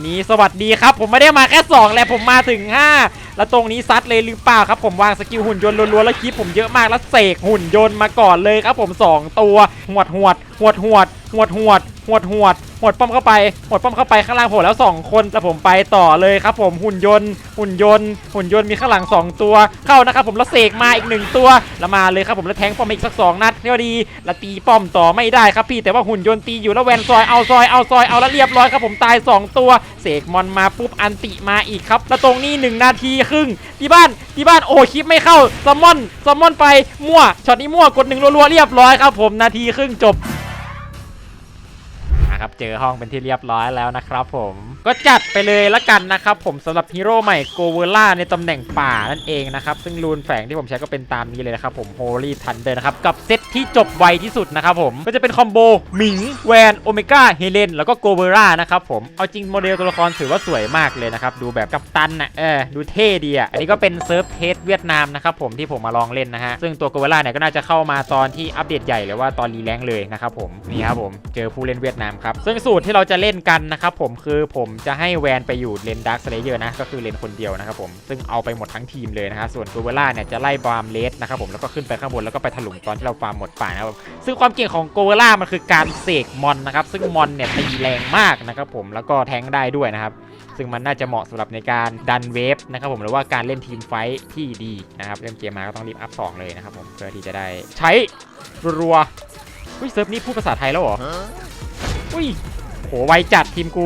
นี่สวัสดีครับ ผมไม่ได้มาแค่2แหละผมมาถึง 5 แล้วตรงนี้ซัดเลยหรือเปล่าครับ ผมวางสกิลหุ่นยนต์ล้วนๆแล้วคลิปผมเยอะมากแล้วเสกหุ่นยนต์มาก่อนเลยครับผม 2 ตัวหวดหวดหวดหวด หวดหวดหวดหวดหวดป้อมเข้าไปหวดป้อมเข้าไปข้างล่างผมแล้ว 2 คนแล้วผมไปต่อเลยครับ ผมหุ่นยนต์ หุ่นยนต์ หุ่นยนต์มีข้างหลัง 2 ตัวเข้านะครับผมแล้วเสกมาอีก 1 ตัวแล้วมาเลยครับผมแล้วแทงป้อมอีกสัก 2 นัดเรียกว่าดีแล้วตีป้อมต่อไม่ได้ครับพี่แต่ว่าหุ่นยนต์ตีอยู่แล้วแวนซอยเอาซอยเอาซอยเอาแล้วเรียบร้อยครับผมตาย 2 ตัวเสกมอนมาปุ๊บอันติมาอีกครับแล้วตรงนี้ 1 นาทีครึ่งที่บ้านที่บ้านโอ้คลิปไม่เข้าซัมมอนซัมมอนไปมั่วช็อตนี้มั่วกดหนึ่งรัวๆเรียบร้อยครับผมนาทีครึ่งจบ นะครับ เจอห้องเป็นที่เรียบร้อยแล้วนะครับผมก็จัดไปเลยละกันนะครับผมสำหรับฮีโร่ใหม่โกเวล่าในตำแหน่งป่านั่นเองนะครับ ซึ่งรูนแฝงที่ผมใช้ก็เป็นตามนี้เลยนะครับผม Holy Thunder นะครับ กับเซตที่จบไวที่สุดนะครับผมก็จะเป็นคอมโบหมิงแวนโอเมก้าเฮเลนแล้วก็โกเวล่านะครับผมเอาจริงโมเดลตัวละครถือว่าสวยมากเลยนะครับดูแบบกัปตันนะเออดูเท่ดีอะอันนี้ก็เป็นเซิร์ฟเทสเวียดนามนะครับผมที่ผมมาลองเล่นนะฮะซึ่งตัวโกเวล่าเนี่ยก็น่าจะเข้ามาตอนที่อัปเดตใหญ่หรือว่าตอนรีแลงเลยนะครับผมนี่ครับผมเจอผู้เล่นเวียดนามครับซึ่งสูตรที่เราจะเล่นกันนะครับผมคือผมจะให้แวนไปอยู่เลนดักสเลเยอร์นะก็คือเลนคนเดียวนะครับผมซึ่งเอาไปหมดทั้งทีมเลยนะฮะส่วนโกเวล่าเนี่ยจะไล่บาร์มเลสนะครับผมแล้วก็ขึ้นไปข้างบนแล้วก็ไปถลุงตอนที่เราฟาร์มหมดป่านะครับซึ่งความเก่งของโกเวล่ามันคือการเสกมอนนะครับซึ่งมอนเนี่ยตีแรงมากนะครับผมแล้วก็แทงได้ด้วยนะครับซึ่งมันน่าจะเหมาะสำหรับในการดันเวฟนะครับผมหรือว่าการเล่นทีมไฟท์ที่ดีนะครับเล่นเกมมาก็ต้องรีบอัพ2เลยนะครับผมเพื่อที่จะได้ใช้รัวๆอุ้ยเซิร์ฟนี้พูดภาษาไทยแล้วเหรอ อุ้ยโหไวจัดทีมกู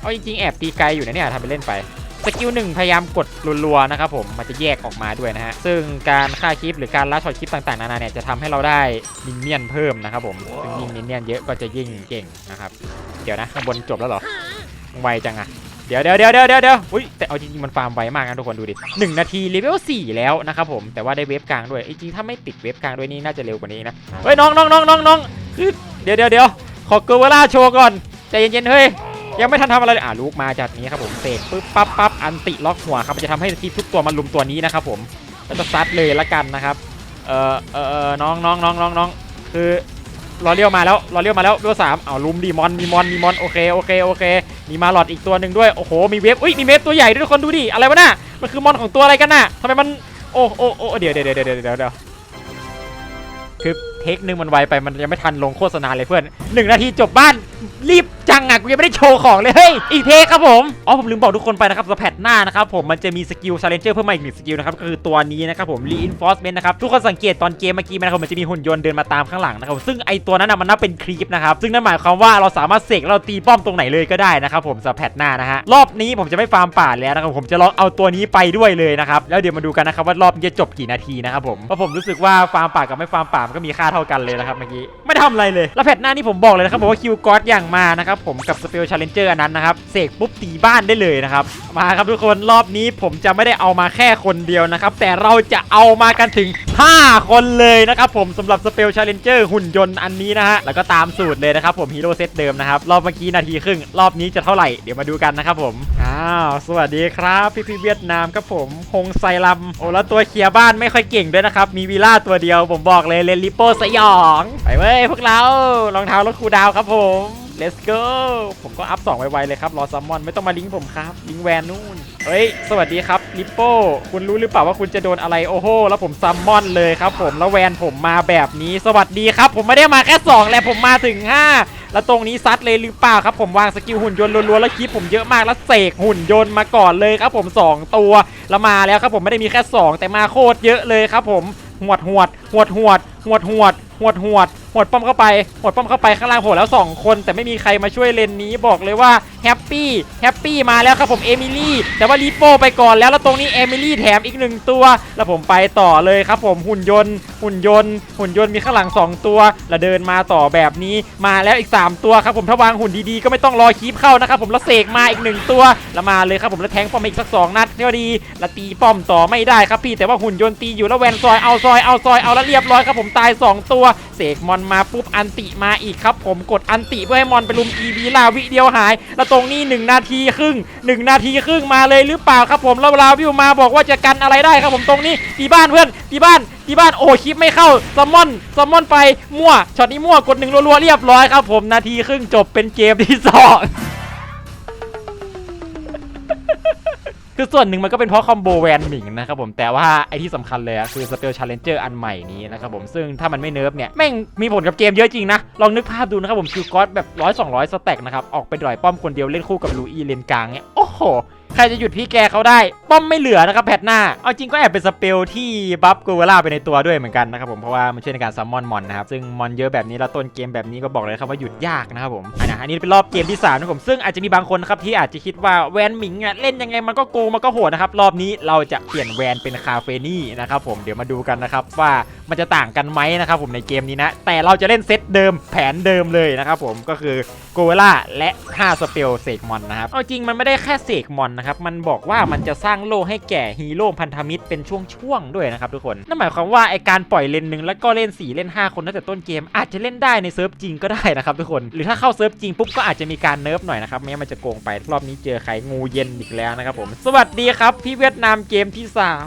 เอาจริงๆแอบตีไกลอยู่นะเนี่ยทำไปเล่นไปสกิลหนึ่งพยายามกดรัวๆนะครับผมมันจะแยกออกมาด้วยนะฮะซึ่งการฆ่าคลิปหรือการล่าช็อตคลิปต่างๆนานาเนี่ยจะทำให้เราได้มินเนี่ยนเพิ่มนะครับผมซึ่งยิ่งมินเนี่ยนเยอะก็จะยิ่งเก่งนะครับเดี๋ยวนะข้างบนจบแล้วเหรอไวจังอะเดี๋ยวเดี๋ยวเดี๋ยวเดี๋ยวเดี๋ยวเดี๋ยวอุ้ยแต่เอาจริงๆมันฟาร์มไวมากนะทุกคนดูดิหนึ่งนาทีเลเวลสี่แล้วนะครับผมแต่ว่าได้เวฟกลางด้วยจริงๆถ้าไม่ติดเวฟกลางด้วยนี่น่าจะเร็วกว่านี้นะเฮ้ยน้องน้องน้องน้องน้อง คือเดี๋ยวเดี๋ยวเดี๋ยวขอเกอร์เวล่าโชว์ก่อนใจเย็นๆเฮ้ยยังไม่ทันทำอะไรเลยอะลูกมาจากนี้ครับผมเสกปึ๊บปั๊บปั๊บอันติล็อกหัวครับมันจะทำให้ทีทุกตัวมันลุมตัวนี้นะครับผมแล้วก็ซัดเลยละกันนะครับเออเออเอน้องน้องน้องน้องน้องคือรอเลี้ยวมาแล้วรอเลี้ยวมาแล้วเลี้ยวสามเอาลุมดีมอนมีมอนมีมอนโอเคโอเคโอเค มีมาหลอดอีกตัวหนึ่งด้วยโอ้โหมีเวฟอุ้ยมีเวฟตัวใหญ่ด้วยทุกคนดูดิอะไรวะน่ะมันคือมอนของตัวอะไรกันน่ะทำไมมันโอ้โอ้โอ้เดี๋ยวเดี๋ยวเดี๋ยวเดี๋ยวเดี๋ยวเดี๋ยวคือ เทคนึงมันไวไปมันยังไม่ทันลงโฆษณาเลยเพื่อนหนึ่งนาทีจบบ้านรีบ จังอะกูยังไม่ได้โชว์ของเลยเฮ้ยอีกเทคครับผมอ๋อผมลืมบอกทุกคนไปนะครับสแพทหน้านะครับผมมันจะมีสกิลชาเลนเจอร์เพิ่มมาอีกหนึ่งสกิลนะครับก็คือตัวนี้นะครับผม reinforcement นะครับทุกคนสังเกตตอนเกมเมื่อกี้ไหมนะครับมันจะมีหุ่นยนต์เดินมาตามข้างหลังนะครับซึ่งไอตัวนั้นนะมันน่าเป็นครีปนะครับซึ่งนั่นหมายความว่าเราสามารถเสกเราตีป้อมตรงไหนเลยก็ได้นะครับผมสแพทหน้านะฮะรอบนี้ผมจะไม่ฟาร์มป่าแล้วนะครับผมจะลองเอาตัวนี้ไปด้วยเลยนะครับแล้วเดี๋ยวมาดูกันนะครับว่ารอบจะจบกี่นาทีนะครับผมเพราะผมรู้สึกว่าฟาร์มป่ากับไม่ฟาร์มป่ามันก็มีค่าเท่ากันเลยนะครับเมื่อกี้ไม่ทำอะไรเลยแล้วแพทหน้านี่ผมบอกเลยนะครับผมว่าคิวกอดอย่างมานะครับผมกับสเปลชาเลนเจอร์อันนั้นนะครับเสกปุ๊บตีบ้านได้เลยนะครับมาครับทุกคนรอบนี้ผมจะไม่ได้เอามาแค่คนเดียวนะครับแต่เราจะเอามากันถึง 5 คนเลยนะครับผมสำหรับสเปลชาเลนเจอร์หุ่นยนต์อันนี้นะฮะแล้วก็ตามสูตรเลยนะครับผมฮีโร่เซตเดิมนะครับรอบเมื่อกี้นาทีครึ่งรอบนี้จะเท่าไหร่เดี๋ยวมาดูกันนะครับผมอ้าวสวัสดีครับ พี่พี่เวียดนามครับผมฮงไซลัมโอ้แล้วตัวเคลียร์บ้านไม่ค่อยเก่งด้วยนะครับมีวีล่าตัวเดียวผมบอกเลยเลนลิโป้สยองไปเว้ยพวกเรารองเท้ารถครูดาวครับผม let's go ผมก็อัพ 2 ไวๆเลยครับ รอซัมมอน ไม่ต้องมาลิงก์ผมครับ ลิงก์แวนนู่น เฮ้ย สวัสดีครับลิปโป้ คุณรู้หรือเปล่าว่าคุณจะโดนอะไร โอ้โห แล้วผมซัมมอนเลยครับผม แล้วแวนผมมาแบบนี้ สวัสดีครับ ผมไม่ได้มาแค่ 2แหละผมมาถึง 5 แล้วตรงนี้ซัดเลยหรือเปล่าครับ ผมวางสกิลหุ่นยนต์รัวนๆ แล้วคลิปผมเยอะมาก แล้วเสกหุ่นยนต์มาก่อนเลยครับผม 2 ตัว แล้วมาแล้วครับผมไม่ได้มีแค่ 2 แต่มาโคตรเยอะเลยครับผมหวดหวดหวดหวดหวดหวดหวดหวดหวดป้อมเข้าไปหวดป้อมเข้าไปข้างล่างโผล่แล้ว 2 คน แต่ไม่มีใครมาช่วยเลนนี้บอกเลยว่าแฮปปี้แฮปปี้มาแล้วครับผมเอมิลี่แต่ว่าลีโปไปก่อนแล้วแล้วตรงนี้เอมิลี่แถมอีกหนึ่งตัว แล้วผมไปต่อเลยครับผมหุ่นยนต์ หุ่นยนต์ หุ่นยนต์มีข้างหลัง 2 ตัว แล้วเดินมาต่อแบบนี้มาแล้วอีก 3 ตัวครับผมถ้าวางหุ่นดีๆก็ไม่ต้องรอคีบเข้านะครับผมแล้วเสกมาอีกหนึ่งตัวแล้วมาเลยครับผมแล้วแทงป้อมอีกสักสองนัดเรียกว่าดีแล้วตีป้อมต่อไม่ได้ครับพี่แต่ว่าหุ่นยนต์ตีอยู่แล้วแวนซอยเอาซอยเอาซอยเอาแล้วเรียบร้อยครับผมตาย 2 ตัว เสกมอนมาปุ๊บอันติมาอีกครับผมกดอันติเพื่อให้มอนไปลุมอีวีลาวิเดียวหาย แล้วตรงนี้ 1 นาทีครึ่ง 1 นาทีครึ่งมาเลยหรือเปล่าครับผมแล้วลาวิวมาบอกว่าจะกันอะไรได้ครับผมตรงนี้ตีบ้านเพื่อนตีบ้านที่บ้านโอ้คลิปไม่เข้าซัมมอนซัมมอนไปมั่วช็อตนี้มั่วกดหนึ่งรัวๆเรียบร้อยครับผมนาทีครึ่งจบเป็นเกมที่สอง คือส่วนหนึ่งมันก็เป็นเพราะคอมโบแวนหมิงนะครับผมแต่ว่าไอที่สำคัญเลยคือสเปลชาเลนเจอร์อันใหม่นี้นะครับผมซึ่งถ้ามันไม่เนิร์ฟเนี่ยแม่งมีผลกับเกมเยอะจริงนะ ลองนึกภาพดูนะครับผมคิวกอสแบบร้อยสองร้อยสแต็กนะครับออกไปดรอยป้อมคนเดียวเล่นคู่กับลูอีเลนกลางเนี่ยโอ้โห ใครจะหยุดพี่แกเขาได้ ป้อมไม่เหลือนะครับแพทหน้า เอาจริงก็แอบเป็นสเปลที่บัฟกูเวล่าไปในตัวด้วยเหมือนกันนะครับผมเพราะว่ามันช่วยในการซัมมอนมอนนะครับซึ่งมอนเยอะแบบนี้แล้วต้นเกมแบบนี้ก็บอกเลยครับว่าหยุดยากนะครับผมอันนี้เป็นรอบเกมที่3นะครับผมซึ่งอาจจะมีบางคนนะครับที่อาจจะคิดว่าแวนหมิงอะเล่นยังไงมันก็โกงมันก็โหดนะครับรอบนี้เราจะเปลี่ยนแวนเป็นคาเฟนี่นะครับผมเดี๋ยวมาดูกันนะครับว่ามันจะต่างกันไหมนะครับผมในเกมนี้นะแต่เราจะเล่นเซตเดิมแผนเดิมเลยนะครับผมก็คือ กเวล่าและ 5 สเปลเสกมอนนะครับ เอาจริงมันไม่ได้แค่เสกมอนนะครับ มันบอกว่ามันจะสร้างโลให้แก่ฮีโร่พันธมิตรเป็นช่วงๆด้วยนะครับทุกคน นั่นหมายความว่าไอการปล่อยเลนหนึ่งแล้วก็เล่น 4 เล่น 5 คนตั้งแต่ต้นเกม อาจจะเล่นได้ในเซิร์ฟจริงก็ได้นะครับทุกคน หรือถ้าเข้าเซิร์ฟจริงปุ๊บก็อาจจะมีการเนิร์ฟหน่อยนะครับไม่งั้นมันจะโกงไปรอบนี้เจอไข่งูเย็นอีกแล้วนะครับผมสวัสดีครับพี่เวียดนามเกมที่สาม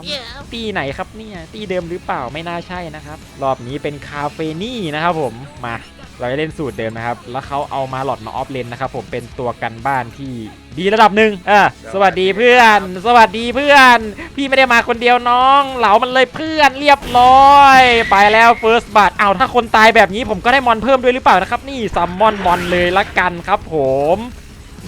ตีไหนครับเนี่ยตีเดิมหรือเปล่าไม่น่าใช่นะครับรอบนี้เป็นคาเฟนี่นะครับผมมา เราจะเล่นสูตรเดิมนะครับ แล้วเขาเอามาหลอดมาออฟเลนนะครับผมเป็นตัวกันบ้านที่ดีระดับหนึ่งอะสวัสดีเพื่อน สวัสดีเพื่อน พี่ไม่ได้มาคนเดียวน้อง เหลามันเลยเพื่อนเรียบร้อย ไปแล้วเฟิร์สบัตเอาถ้าคนตายแบบนี้ผมก็ได้มอนเพิ่มด้วยหรือเปล่านะครับ นี่ซัมมอนมอนเลยละกันครับผม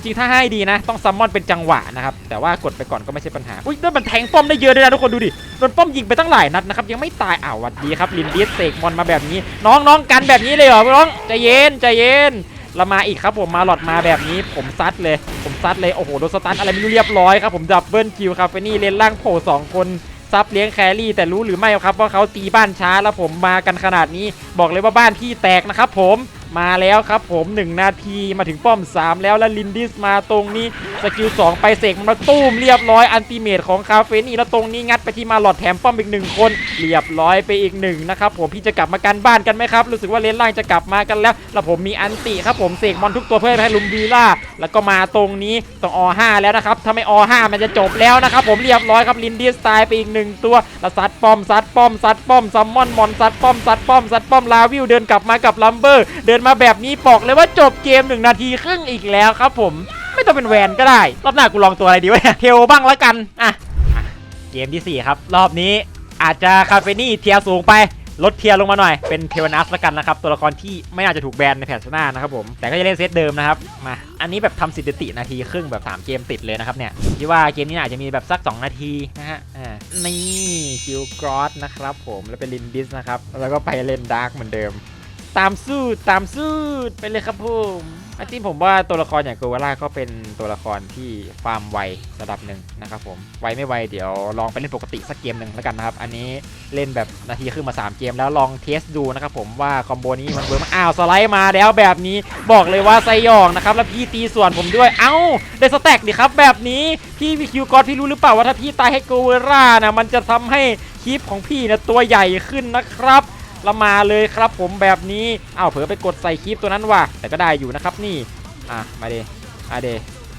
ริงๆถ้าให้ดีนะ ต้องซัมมอนเป็นจังหวะนะครับแต่ว่ากดไปก่อนก็ไม่ใช่ปัญหาอุ้ยนั่นมันแทงป้อมได้เยอะด้วยนะทุกคนดูดิโดนป้อมยิงไปตั้งหลายนัดนะครับยังไม่ตายอ้าววัดดีครับลินดิสเสกมอนมาแบบนี้ น้องน้องกันแบบนี้เลยเหรอน้องใจเย็นใจเย็นเรามาอีกครับผมมาหลอดมาแบบนี้ ผมซัดเลย ผมซัดเลยโอ้โหโดนสตันอะไรไม่รู้เรียบร้อยครับผมดับเบิลคิวครับเฟนี่เลนล่างโผล่สองคนซับเลี้ยงแครี่แต่รู้หรือไม่ครับว่าเขาตีบ้านช้าแล้วผมมากันขนาดนี้ บอกเลยว่าบ้านพี่แตกนะครับผม มาแล้วครับผม1นาทีมาถึงป้อม 3 แล้วแล้วลินดิสมาตรงนี้สกิล2ไปเสกมันมาตุ้มเรียบร้อยอันติเมตของคาเฟนี่แล้วตรงนี้งัดไปที่มาหลอดแถมป้อมอีกหนึ่งคน เรียบร้อยไปอีกหนึ่งนะครับผมพี่จะกลับมากันบ้านกันไหมครับ รู้สึกว่าเลนล่างจะกลับมากันแล้ว แล้วผมมีอันติครับผมเสกมอนทุกตัวเพื่อให้ลุมวีล่าแล้วก็มาตรงนี้ต้องอ5แล้วนะครับถ้าไม่อ5มันจะจบแล้วนะครับผมเรียบร้อยครับลินดิสตายไปอีกหนึ่งตัวแล้วซัดป้อมซัดป้อมซัดป้อมซัมมอนมอนซัดป้อมซัดป้อมซัดป้อมลาวิวเดินกลับมากับลัมเบอร์เดินมาแบบนี้บอกเลยว่าจบเกม1นาทีครึ่งอีกแล้วครับผมไม่ต้องเป็นแวนก็ได้ รอบหน้ากูลองตัวอะไรดีวะเทลบ้างละกันอะเกมทีสี่ 4 ครับ รอบนี้อาจจะคาเฟนี่เทียสูงไปลดเทียลงมาหน่อยเป็นเทวนัสละกันนะครับ ตัวละครที่ไม่น่าจะถูกแบนในแพทช์หน้านะครับผมแต่ก็จะเล่นเซตเดิมนะครับมาอันนี้แบบทำสถิตินาทีครึ่งแบบ 3 เกมติดเลยนะครับเนี่ยคิดว่าเกมนี้อาจจะมีแบบสัก 2 นาทีนะฮะอ่านี่คิวกรอสนะครับผมแล้วเป็นลินดิสนะครับแล้วก็ไปเล่นดาร์กเหมือนเดิม ตามสู้ตามสู้ไปเลยครับผมอันที่ผมว่าตัวละครอย่างโกวาล่าก็เป็นตัวละครที่ฟาร์มไวระดับหนึ่งนะครับผมไวไม่ไวเดี๋ยวลองไปเล่นปกติสักเกมหนึ่งแล้วกันนะครับ อันนี้เล่นแบบนาทีครึ่งมา 3 เกมแล้วลองเทสดูนะครับผมว่าคอมโบนี้มันเวิร์กไหมอ้าวสไลด์มาแล้วแบบนี้บอกเลยว่าไซยองนะครับแล้วพี่ตีส่วนผมด้วย เอ้าได้สแต็กดิครับแบบนี้พี่วิคิวกอดพี่รู้หรือเปล่าว่าถ้าพี่ตายให้โกวาล่านะมันจะทำให้คลิปของพี่นะตัวใหญ่ขึ้นนะครับ ล้วมาเลยครับผมแบบนี้อ้าวเผลอไปกดใส่คลิปตัวนั้นว่ะแต่ก็ได้อยู่นะครับนี่อะมาเดอาเด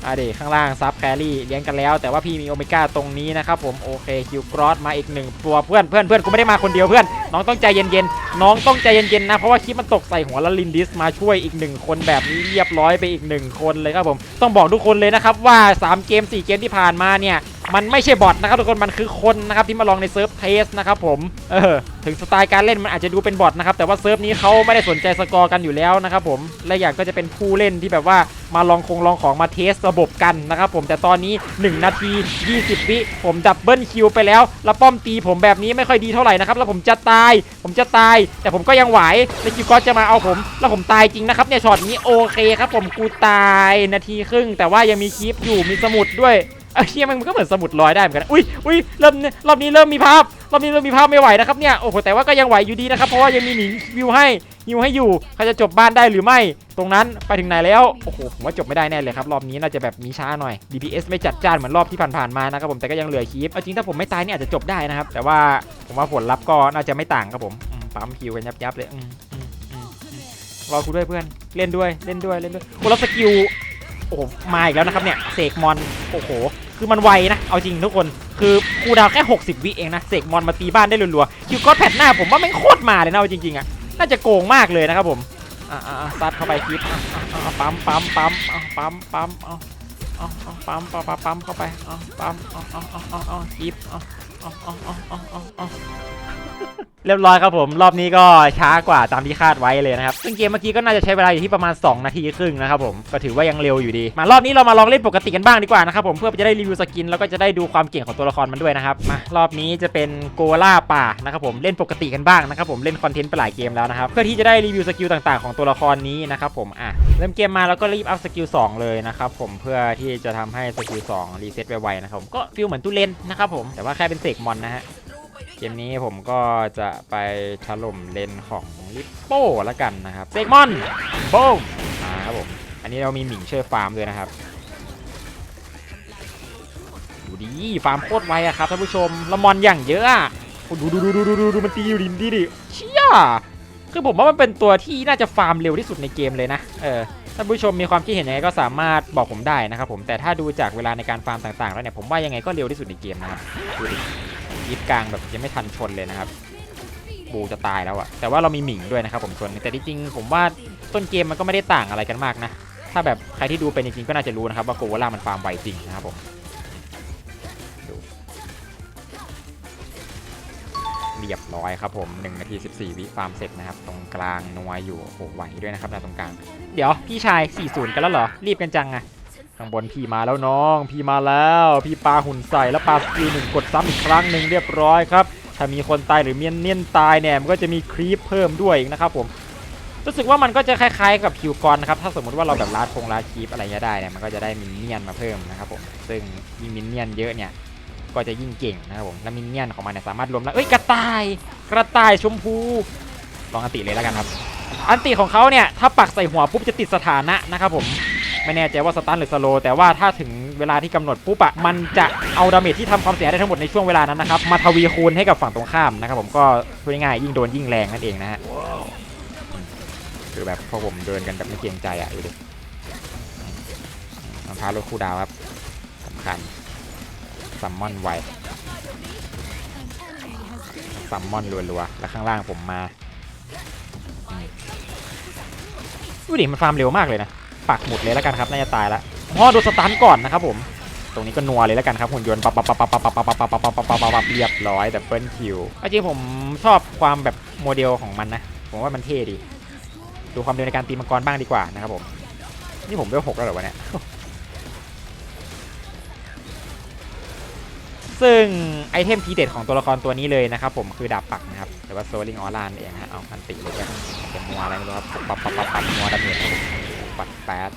อาเดข้างล่างซับแครี่เลี้ยงกันแล้ว แต่ว่าพี่มีโอเมก้าตรงนี้นะครับผมโอเคคิวกรอสมาอีกหนึ่งตัวเพื่อนเพื่อนเพื่อนกูไม่ได้มาคนเดียวเพื่อนน้องต้องใจเย็นๆน้องต้องใจเย็นๆนะเพราะว่าคลิปมันตกใส่หัวแล้วลินดิสมาช่วยอีกหนึ่งคนแบบนี้เรียบร้อยไปอีกหนึ่งคนเลยครับผมต้องบอกทุกคนเลยนะครับว่า 3 เกม 4 เกมที่ผ่านมาเนี่ย มันไม่ใช่บอทนะครับทุกคนมันคือคนนะครับที่มาลองในเซิร์ฟเทสนะครับผมเออถึงสไตล์การเล่นมันอาจจะดูเป็นบอทนะครับแต่ว่าเซิร์ฟนี้เขาไม่ได้สนใจสกอร์กันอยู่แล้วนะครับผมและอย่างก็จะเป็นผู้เล่นที่แบบว่ามาลองคงลองของมาเทสระบบกันนะครับผมแต่ตอนนี้ 1 นาที 20 วิผมดับเบิลคิวไปแล้วแล้วป้อมตีผมแบบนี้ไม่ค่อยดีเท่าไหร่นะครับแล้วผมจะตาย ผมจะตาย แต่ผมก็ยังไหวแล้วคิวก็จะมาเอาผม แล้วผมตายจริงนะครับเนี่ยช็อตนี้โอเคครับผมกูตายนาทีครึ่ง แต่ว่ายังมีคลิปอยู่มีสมุดด้วย เอ้ยเชี่ยมันก็เหมือนสมุดลอยได้เหมือนกันอุ้ยอุ้ยเริ่มรอบนี้เริ่มมีภาพรอบนี้เริ่มมีภาพไม่ไหวนะครับเนี่ยโอ้โหแต่ว่าก็ยังไหวอยู่ดีนะครับเพราะว่ายังมีหนิงวิวให้ฮิวให้อยู่เขาจะจบบ้านได้หรือไม่ ตรงนั้นไปถึงไหนแล้วโอ้โหผมว่าจบไม่ได้แน่เลยครับรอบนี้น่าจะแบบมีช้าหน่อย DPS ไม่จัดจ้านเหมือนรอบที่ผ่านๆมานะครับผมแต่ก็ยังเหลือคีฟเอาจริงถ้าผมไม่ตายเนี่ยอาจจะจบได้นะครับแต่ว่าผมว่าผลลัพธ์ก็น่าจะไม่ต่างครับผมปั๊มคิวกันยับๆเลยอืมอืมอืมอืมรอกูด้วยเพื่อนเล่นด้วยเล่นด้วยเล่นด้วยโอ้แล้วสกิลโอ้โหมาอีกแล้วนะครับเนี่ยเสกมอนโอ้โห คือมันไวนะ เอาจริงทุกคน คือคูดาวแค่ 60 วิเองนะ เสกมอนมาตีบ้านได้รัวๆ คิวก็แพทหน้าผมว่าไม่โคตรมาเลยนะเอาจริงๆอะ น่าจะโกงมากเลยนะครับผม อ่าๆๆซัดเข้าไปคลิปอะอะอะปั๊มปั๊มปั๊มอะปั๊มปั๊มเอาเอาเอาปั๊มปั๊มปั๊มเข้าไปเอาปั๊มเอาเอาเอาเอาเอาคลิปเอาเอาเอาเอาเอา เรียบร้อยครับผม รอบนี้ก็ช้ากว่าตามที่คาดไว้เลยนะครับ ซึ่งเกมเมื่อกี้ก็น่าจะใช้เวลาอยู่ที่ประมาณ 2 นาทีครึ่งนะครับผมก็ถือว่ายังเร็วอยู่ดี มารอบนี้เรามาลองเล่นปกติกันบ้างดีกว่านะครับผมเพื่อจะได้รีวิวสกินแล้วก็จะได้ดูความเก่งของตัวละครมันด้วยนะครับมารอบนี้จะเป็นโกล่าป่านะครับผมเล่นปกติกันบ้างนะครับผมเล่นคอนเทนต์ไปหลายเกมแล้วนะครับเพื่อที่จะได้รีวิวสกิลต่างๆของตัวละครนี้นะครับผมอะเริ่มเกมมาแล้วก็รีบอัพสกิล2เลยนะครับผมเพื่อที่จะทำให้สกิล2รีเซ็ตไวๆนะครับก็ฟีลเหมือนตู้เล่นนะครับผมแต่ว่าแค่เป็นเสกมอนนะฮะ เกมนี้ผมก็จะไปถล่มเลนของลิปโป้แล้วกันนะครับเซกมอนโบมมาครับผม อันนี้เรามีหมิงเชอร์ฟาร์มด้วยนะครับดูดีฟาร์มโคตรไวอะครับท่านผู้ชมละมอนอย่างเยอะอะโอ้ดูดูดูดูดูดูดูมันตีอยู่ดินดีดิเชี่ยคือผมว่ามันเป็นตัวที่น่าจะฟาร์มเร็วที่สุดในเกมเลยนะเออท่านผู้ชมมีความคิดเห็นยังไงก็สามารถบอกผมได้นะครับผมแต่ถ้าดูจากเวลาในการฟาร์มต่างๆ แล้วเนี่ยผมว่ายังไงก็เร็วที่สุดในเกมนะครับดูดิ ยิบกลางแบบยังไม่ทันชนเลยนะครับ บูจะตายแล้วอะแต่ว่าเรามีหมิงด้วยนะครับผมชนแต่ที่จริงผมว่าต้นเกมมันก็ไม่ได้ต่างอะไรกันมากนะ ถ้าแบบใครที่ดูเป็นจริงๆก็น่าจะรู้นะครับว่าโกวล่ามันฟาร์มไวจริงนะครับผมดูเรียบร้อยครับผม1นาที 14 วิฟาร์มเสร็จนะครับ ตรงกลางนัวอยู่โอ้โหไหวด้วยนะครับนะตรงกลาง เดี๋ยว พี่ชาย 40 กันแล้วเหรอ รีบกันจังอะ ข้างบนพี่มาแล้วน้อง พี่มาแล้ว พี่ปาหุ่นใส่แล้วปาสกิลหนึ่งกดซ้ำอีกครั้งหนึ่งเรียบร้อยครับถ้ามีคนตายหรือเมียนเนียนตายเนี่ยมันก็จะมีครีปเพิ่มด้วยนะครับผมรู้สึกว่ามันก็จะคล้ายๆกับคิวกรนะครับถ้าสมมติว่าเราแบบลาดคงลาดครีปอะไรเงี้ยได้เนี่ยมันก็จะได้มินเนี่ยนมาเพิ่มนะครับผมซึ่งยิ่งมินเนี่ยนเยอะเนี่ยก็จะยิ่งเก่งนะครับผมและมินเนี่ยนของมันเนี่ยสามารถรวมแล้วเอ้ยกระต่ายกระต่ายชมพูลองอันติเลยแล้วกันครับ อันติของเขาเนี่ยถ้าปักใส่หัวปุ๊บจะติดสถานะนะครับผม ไม่แน่ใจว่าสตันหรือสโลแต่ว่าถ้าถึงเวลาที่กำหนดปุ๊บอะมันจะเอาดาเมจที่ทำความเสียหายได้ทั้งหมดในช่วงเวลานั้นนะครับมาทวีคูณให้กับฝั่งตรงข้ามนะครับผมก็พูดง่ายๆยิ่งโดนยิ่งแรงนั่นเองนะฮะคือแบบพวกผมเดินกันแบบไม่เกรงใจอะดูดิรองเท้ารถคู่ดาวครับสำคัญซัมมอนไวซัมมอนรัวๆแล้วข้างล่างผมมาดูดิมันฟาร์มเร็วมากเลยนะ ปักหมุดเลยแล้วกันครับน่าจะตายละพ่อโดนสตันก่อนนะครับผม ตรงนี้ก็นัวเลยแล้วกันครับหุ่นยนต์ปับปับปับปับปับปับปับปับปับปับปับปับปับเรียบร้อยแต่เฟิลคิวจริงผมชอบความแบบโมเดลของมันนะ ผมว่ามันเท่ดี ดูความเร็วในการตีมังกรบ้างดีกว่านะครับผม นี่ผมเวลหกแล้วเหรอวะเนี่ยซึ่งไอเทมทีเด็ดของตัวละครตัวนี้เลยนะครับผมคือดาบปักนะครับหรือว่าโซลิงออร่านเองฮะเอาอันติเลยกันเป็นมัวอะไรไม่รู้ครับปับปับปับปับมัวดาเมจ ปัดแปด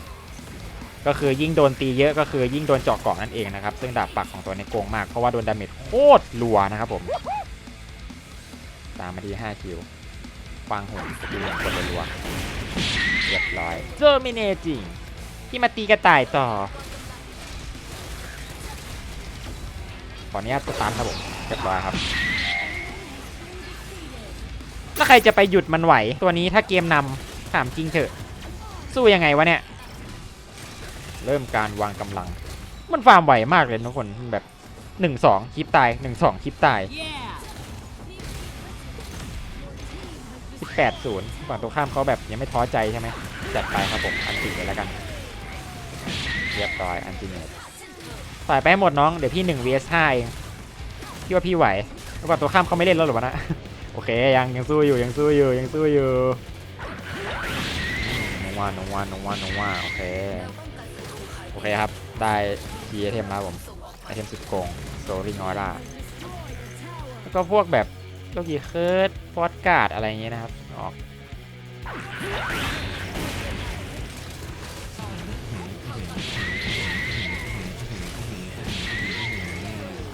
ก็คือยิ่งโดนตีเยอะก็คือยิ่งโดนเจาะเกาะนั่นเองนะครับ ซึ่งดาบปักของตัวนี้โกงมากเพราะว่าโดนดาเมจโคตรรัวนะครับผม ตามมาที่5คิวฟังหุ่นสกิลหนึ่งกดรัวเรียบร้อยเจอร์มินเนจิงที่มาตีกระต่ายต่อขออนุญาตสตาร์ทครับผมเรียบร้อยครับแล้วใครจะไปหยุดมันไหว ตัวนี้ถ้าเกมนำถามจริงเถอะ สู้ยังไงวะเนี่ย เริ่มการวางกำลัง มันฟาร์มไหวมากเลยทุกคนแบบหนึ่งสองคลิปตายหนึ่งสองคลิปตายสิบแปดศูนย์ฝั่งตรงข้ามเขาแบบยังไม่ท้อใจใช่ไหมจัดไปครับผมอันติเลยแล้วกัน เรียบร้อยอันติเนตใส่ไปให้หมดน้องเดี๋ยวพี่1 vs 5เองพี่ว่าพี่ไหวแล้วก่อนตัวข้ามเขาไม่เล่นแล้วหรอวะนะโอเคยังยังสู้อยู่ยังสู้อยู่ยังสู้อยู่นง ว่านงว่านงว่านงว่าโอเค โอเคครับ ได้คีไอเทมแล้วผม ไอเทมสุดโกงโซลิงออร่าแล้วก็พวกแบบโลกีเคิร์ดฟอสการ์ดอะไรอย่างเงี้ยนะครับ ออก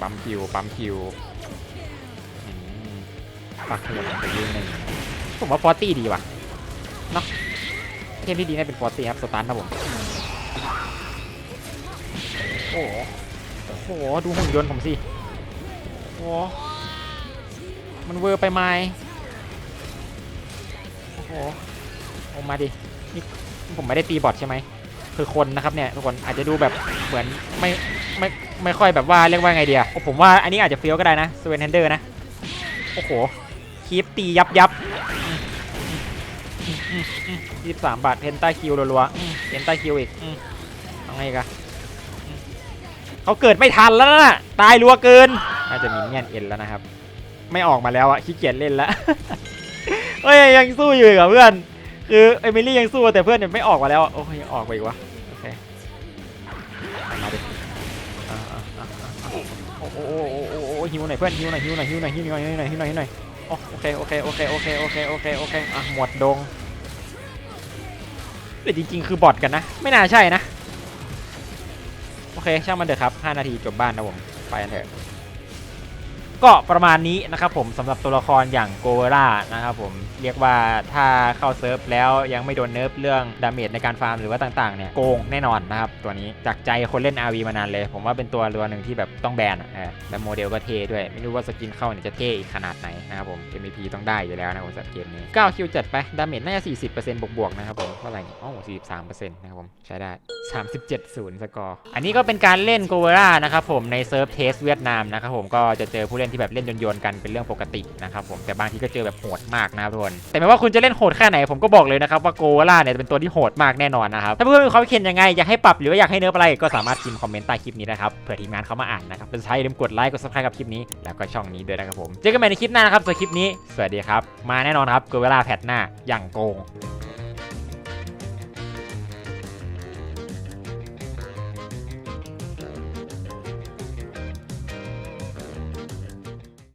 ปั๊มคิว ปั๊มคิวปักเงินไปยืนหนึ่งผมว่าฟอร์ตี้ดีว่ะเนาะ เทมที่ดีน่าเป็นฟอร์ตี้ครับสตาร์ทครับผม โอ้โหโอ้โห ดูหุ่นยนต์ผมสิ โอ้โหมันเวอร์ไปไหมโอ้โหโอ้มาดิ นี่ผมไม่ได้ตีบอทใช่ไหม คือคนนะครับเนี่ยทุกคนอาจจะดูแบบเหมือนไม่ไม่ไม่ค่อยแบบว่าเรียกว่าไงเดียโอ้ผมว่าอันนี้อาจจะเฟี้ยวก็ได้นะสเวนเฮนเดอร์นะ โอ้โหคีปตียับยับ ยี่สิบสามบาทเพนต้าคิวรัวๆเพนต้าคิวอีกอืมเอาไงอีกันเขาเกิดไม่ทันแล้วนะตายรัวเกินน่าจะมีเงียนเอ็นแล้วนะครับ ไม่ออกมาแล้วอะขี้เกียจเล่นแล้วเฮ้ยยังสู้อยู่อีกับเพื่อน คือเอมิลี่ยังสู้แต่เพื่อนยังไม่ออกมาแล้วอะโอ้ยยังออกไปอีกวะโอเคมาดิอ่าอ่าอ่าอ่าโอ้โหโอ้โหโอ้โหโอ้โหหิวหน่อยเพื่อนหิวหน่อยหิวหน่อยหิวหน่อยหิวหน่อยหิวหน่อยหิวหน่อยหิวหน่อย โอเคโอเคโอเคโอเคโอเคโอเคโอเคอะหมวดดงแต่จริงๆคือบอทกันนะ ไม่น่าใช่นะ โอเคช่างมันเถอะครับ 5 นาทีจบบ้านนะผม ไปกันเถอะ ก็ประมาณนี้นะครับผมสำหรับตัวละครอย่างโกเวรานะครับผมเรียกว่าถ้าเข้าเซิร์ฟแล้วยังไม่โดนเนิร์ฟเรื่องดาเมจในการฟาร์มหรือว่าต่างๆเนี่ยโกงแน่นอนนะครับตัวนี้จากใจคนเล่น RV มานานเลย ผมว่าเป็นตัวเรือหนึ่งที่แบบต้องแบนอะและโมเดลก็เท่ด้วย ไม่รู้ว่าสกินเข้าเนี่ยจะเท่อีกขนาดไหนนะครับผม MVP ต้องได้อยู่แล้วนะครับสำหรับเกมนี้9คิวจัดไปดาเมจน่าจะ40%บวกๆนะครับผมเท่าไหร่เนี่ยอ๋อ43%นะครับผมใช้ได้ 37ศูนย์สกอร์อันนี้ก็เป็นการเล่นโกเวรานะครับผมในเซิร์ฟเทสเวียดนามนะครับผมก็จะเจอผู้เล่นที่แบบเล่นโยนๆกันเป็นเรื่องปกตินะครับผมแต่บางทีก็เจอแบบโหดมากนะครับทุกคนแต่ไม่ว่าคุณจะเล่นโหดแค่ไหนผมก็บอกเลยนะครับว่าโกเวราเนี่ยเป็นตัวที่โหดมากแน่นอนนะครับถ้าเพื่อนๆมีความคิดยังไงอยากให้ปรับหรือว่าอยากให้เนื้ออะไรก็สามารถพิมพ์คอมเมนต์ใต้คลิปนี้นะครับเผื่อทีมงานเขามาอ่านนะครับเป็นใช้อย่าลืมกดไลค์กดซับสไครต์กับคลิปนี้แล้วก็ช่องนี้ด้วยนะครับผมเจอกันใหม่ในคลิปหน้านะครับสำหรับคลิปนี้ สวัสดีครับมาแน่นอนครับโกเวราแพทหน้าอย่างโกง